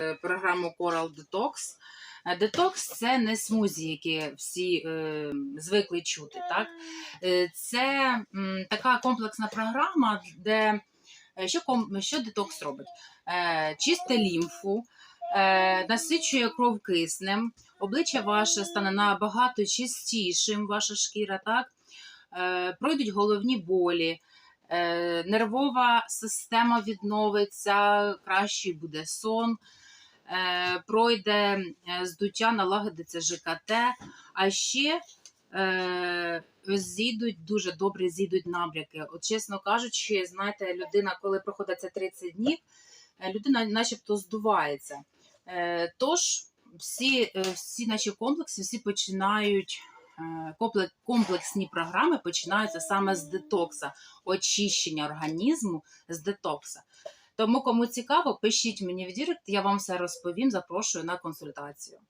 е, програму Coral Detox. Е, Детокс це не смузі, які всі е, звикли чути. Так? Е, це м, така комплексна програма, де що, що детокс робить? Е, чисте лімфу, е, насичує кров киснем, обличчя ваше стане набагато чистішим, ваша шкіра, так? Е, пройдуть головні болі. Е, нервова система відновиться, кращий буде сон, пройде е, здуття, налагодиться ЖКТ, а ще е, зійдуть дуже добре зійдуть набряки. От, чесно кажучи, знаєте, людина, коли проходить це 30 днів, е, людина начебто здувається. Е, тож всі, е, всі наші комплекси всі починають. е, Комплексні програми починаються саме з детокса, очищення організму з детокса. Тому, кому цікаво, пишіть мені в Дірект, я вам все розповім, запрошую на консультацію.